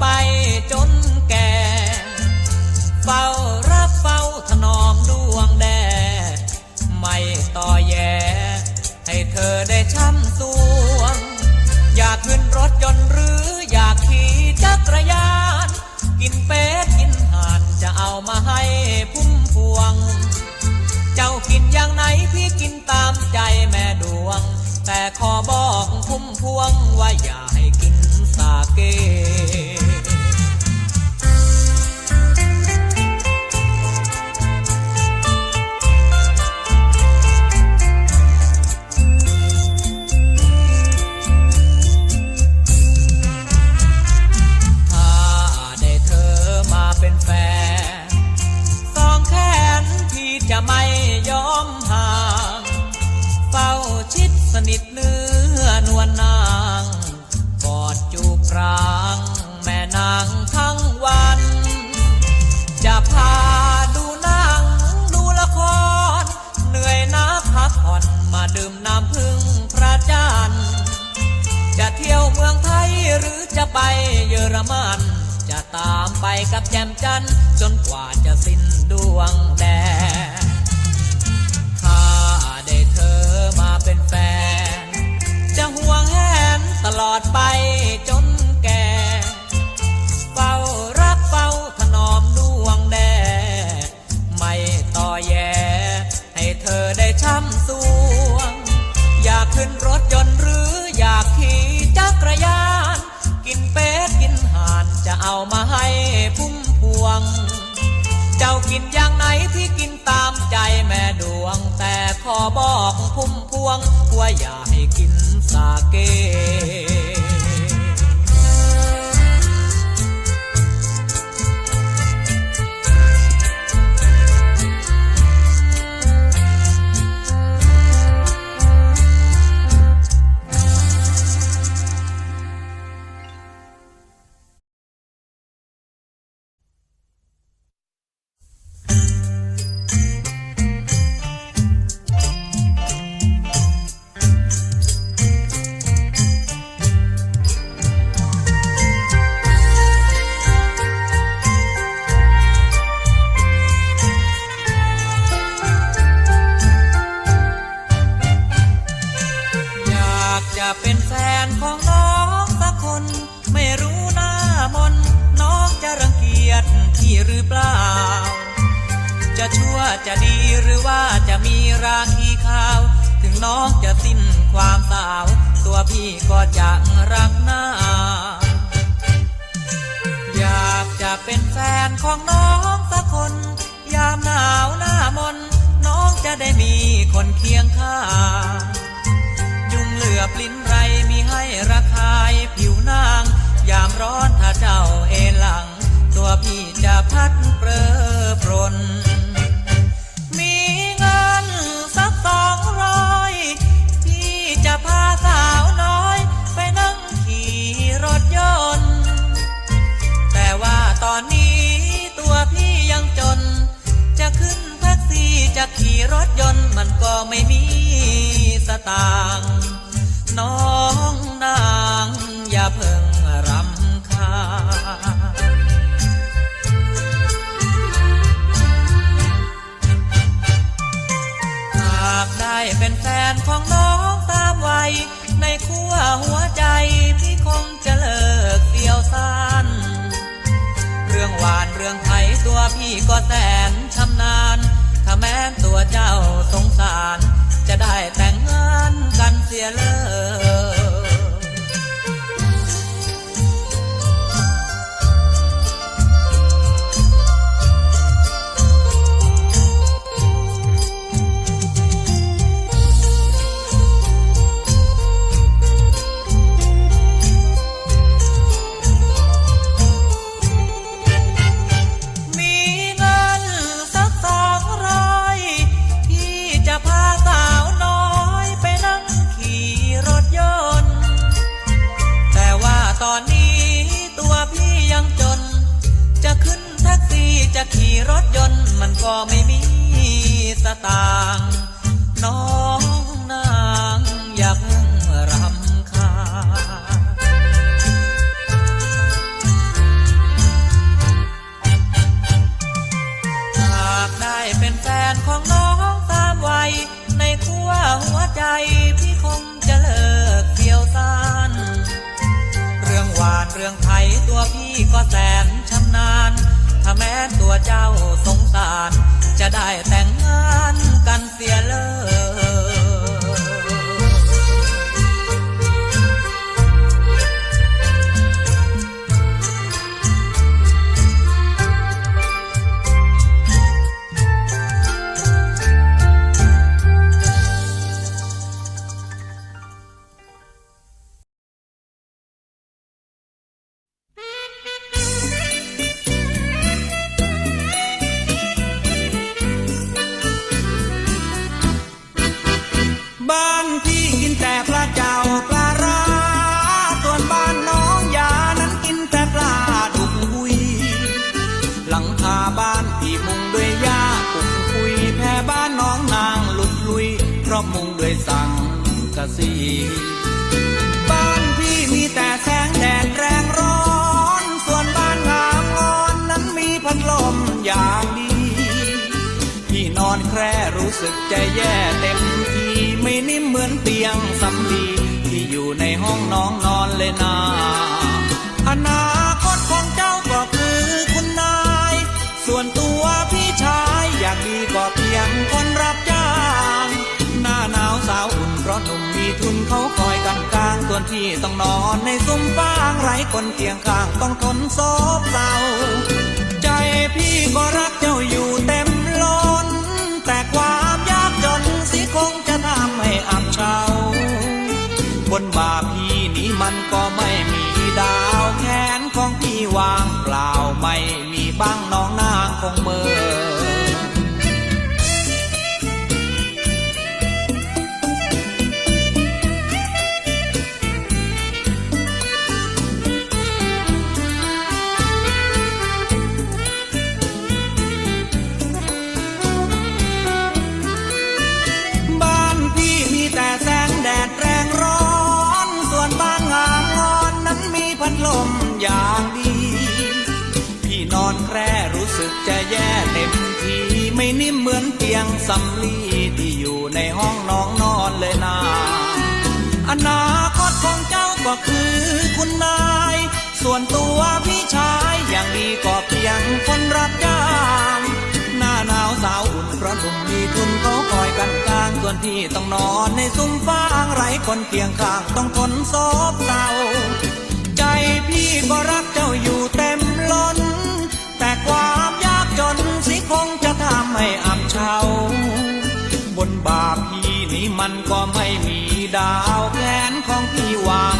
ไปจนแก่ เฝ้ารับเฝ้าถนอมดวงแดดไม่ต่อแย ให้เธอได้ช้ำสวง อยากขึ้นรถยนต์หรืออยากขี่จักรยาน กินเป็ด สนิทเนื้อนวลนาง กอดจูบกลาง แม่นางทั้งวัน จะพาดูหนังดูละคร เหนื่อยนักพักผ่อนมาดื่มน้ำพึ่งพระจันทร์จะเที่ยวเมืองไทยหรือจะไปเยอรมัน จะตามไปกับแจมจันทร์จนกว่าจะสิ้นดวงแดด เป็นแฟน จะห่วงแหนตลอดไปจนแก่เฝ้ารักเฝ้าถนอมดวงแด ไม่ต่อแย ให้เธอได้ช้ำสวง อยากขึ้นรถยนต์หรืออยากขี่จักรยาน กินเป็ดกินห่านจะเอามาให้พุ่มพวง เจ้ากินอย่างไหนพี่กิน ใจแม่ดวง แต่ขอบอกพุ่มพวงว่าอย่าให้กินสาเก พี่หรือเปล่า จะชั่วจะดีหรือว่าจะมีราคีขาว ถึงน้องจะสิ้นความสาว ตัวพี่ก็จะรักหน้า อยากจะเป็นแฟนของน้องสักคน ยามหนาวหน้ามน น้องจะได้มีคนเคียงข้างยุงเหลือบลิ้นไรมีให้ระคายผิวนาง ยามร้อนถ้าเจ้าเอลัง ตัวพี่จะพัดเปรอปรน มีเงินสักสองร้อย พี่จะพาสาวน้อย ไปนั่งขี่รถยนต์ แต่ว่าตอนนี้ตัวพี่ยังจน จะขึ้นแท็กซี่จะขี่รถยนต์มันก็ไม่มีสตางค์น้องนาง พี่ก็แสนชำนาญ ถ้าแม้นตัวเจ้าสงสาร จะได้แต่งงานกันเสียเลย ก็ไม่มีสตางค์น้องนางอยากรำคาญหากได้เป็นแฟนของน้องตามวัยในขั้วหัวใจพี่คงจะเลิกเกี่ยวซานเรื่องหวานเรื่องไทยตัวพี่ก็แสนชำนาญ ถ้าแม้ตัวเจ้าสงสาร จะได้แต่งงานกันเสียเลย หลังคาบ้านพี่มุงด้วยหญ้าปุกคุยแพ่บ้านน้องนางหลุดลุย เพราะมุงด้วยสังกะสีบ้านพี่มีแต่แสงแดดแรงร้อน ส่วนบ้านงามงอนนั้นมีพัดลมอย่างดีพี่นอนแคร่รู้สึกใจแย่เต็มทีไม่นิ่มเหมือนเตียงสำลีที่อยู่ในห้องน้องนอนเลยนาอนา วนตัวพี่ชายอยากดีก็เพียงคนรับจ้าง หน้าหนาวสาวอุ่นเพราะหนุ่มมีทุนเขาคอยกันกลางส่วนพี่ต้องนอนในซุ้มฟางไร้คนเคียงข้างต้องทนโศกเศร้าใจพี่ก็รักเจ้าอยู่เต็มล้น แต่ความยากจนสิคงจะทำให้อับเฉาบนบ่าพี่นี้มันก็ไม่มีดาวแขนของพี่วางเปล่าไม่มีบ้างนอ งน นอนแคร่รู้สึกจะแย่เต็มทีไม่นิ่มเหมือนเตียงสำลีที่อยู่ในห้องน้องนอนเลยนาอนาคตของเจ้าก็คือคุณนาย ส่วนตัวพี่ชายอย่างดีก็เพียงคนรับจ้างหน้าหนาวสาวอุ่นเพราะหนุ่มมีทุนเขาคอยกันกลางส่วนพี่ต้องนอนในซุ้มฟางไร้คนเคียงข้างต้องทนโศกเศร้าใจพี่ก็รักเจ้าอยู่ ไม่อับเฉาบนบ่าพี่นี้มันก็ไม่มีดาวแขนของพี่วาง